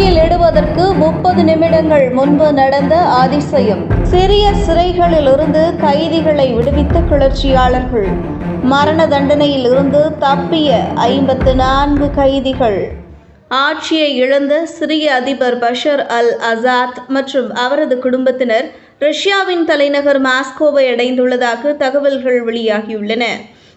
தூக்கிலிடுவதற்கு முப்பது நிமிடங்கள் முன்பு நடந்த அதிசயம். சிறிய சிறைகளில் இருந்து கைதிகளை விடுவித்த கிளர்ச்சியாளர்கள். மரண தண்டனையில் இருந்து தப்பிய ஐம்பத்து நான்கு கைதிகள். ஆட்சியை இழந்த சிரிய அதிபர் பஷர் அல் அசாத் மற்றும் அவரது குடும்பத்தினர் ரஷ்யாவின் தலைநகர் மாஸ்கோவை அடைந்துள்ளதாக தகவல்கள் வெளியாகியுள்ளன.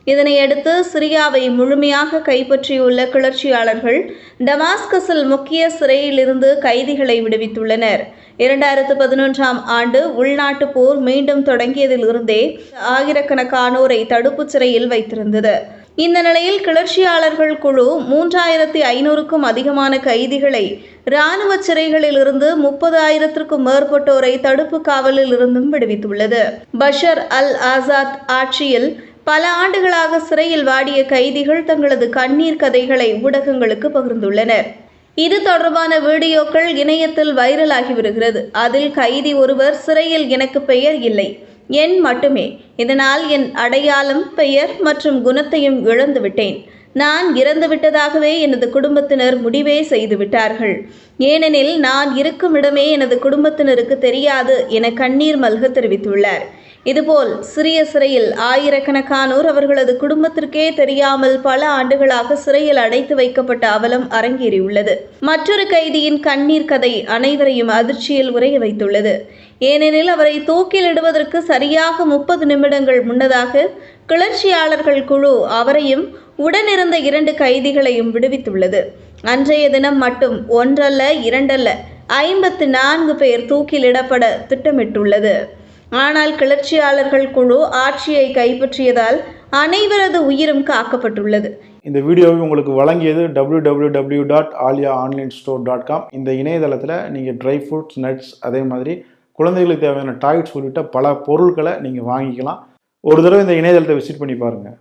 இதனையடுத்து சிரியாவை முழுமையாக கைப்பற்றியுள்ள கிளர்ச்சியாளர்கள் டமாஸ்கஸில் முக்கிய சிறையிலிருந்து கைதிகளை விடுவித்துள்ளனர். இரண்டாயிரத்து பதினொன்றாம் ஆண்டு உள்நாட்டு போர் மீண்டும் தொடங்கியதிலிருந்தே ஆயிரக்கணக்கானோரை தடுப்புச் சிறையில் வைத்திருந்தது. இந்த நிலையில் கிளர்ச்சியாளர்கள் குழு மூன்றாயிரத்தி ஐநூறுக்கும் அதிகமான கைதிகளை இராணுவ சிறைகளில் இருந்து முப்பது ஆயிரத்திற்கும் மேற்பட்டோரை தடுப்பு காவலில் இருந்தும் விடுவித்துள்ளது. பஷர் அல் ஆசாத் ஆட்சியில் பல ஆண்டுகளாக சிறையில் வாடிய கைதிகள் தங்களது கண்ணீர் கதைகளை ஊடகங்களுக்கு பகிர்ந்துள்ளனர். இது தொடர்பான வீடியோக்கள் இணையத்தில் வைரலாகி வருகிறது. அதில் கைதி ஒருவர் சிறையில் எனக்கு பெயர் இல்லை என் மட்டுமே. இதனால் என் அடையாளம் பெயர் மற்றும் குணத்தையும் இழந்து விட்டேன். நான் இறந்து விட்டதாகவே எனது குடும்பத்தினர் முடிவே செய்து விட்டார்கள். ஏனெனில் நான் இருக்கும் இடமே எனது குடும்பத்தினருக்கு தெரியாது என கண்ணீர் மல்க தெரிவித்துள்ளார். இதுபோல் சிறிய சிறையில் ஆயிரக்கணக்கானோர் அவர்களது குடும்பத்திற்கே தெரியாமல் பல ஆண்டுகளாக சிறையில் அடைத்து வைக்கப்பட்ட அவலம் அரங்கேறியுள்ளது. மற்றொரு கைதியின் கண்ணீர் கதை அனைவரையும் அதிர்ச்சியில் உரைய வைத்துள்ளது. ஏனெனில் அவரை தூக்கிலிடுவதற்கு சரியாக முப்பது நிமிடங்கள் முன்னதாக கிளர்ச்சியாளர்கள் குழு அவரையும் உடனிருந்த இரண்டு கைதிகளையும் விடுவித்துள்ளது. அன்றைய தினம் மட்டும் ஒன்றல்ல இரண்டல்ல ஐம்பத்து நான்கு பேர் தூக்கிலிடப்பட திட்டமிட்டுள்ளது. ஆனால் கிளர்ச்சியாளர்கள் குழு ஆட்சியை கைப்பற்றியதால் அனைவரது உயிரும் காக்கப்பட்டுள்ளது. இந்த வீடியோவை உங்களுக்கு வழங்கியது W W W dot Aaliya online store dot com இந்த இணையதளத்தில் நீங்கள் ட்ரை ஃப்ரூட்ஸ் நட்ஸ் அதே மாதிரி குழந்தைகளுக்கு தேவையான டாய்ஸ் உள்ளிட்ட பல பொருட்களை நீங்கள் வாங்கிக்கலாம். ஒரு தடவை இந்த இணையதளத்தை விசிட் பண்ணி பாருங்கள்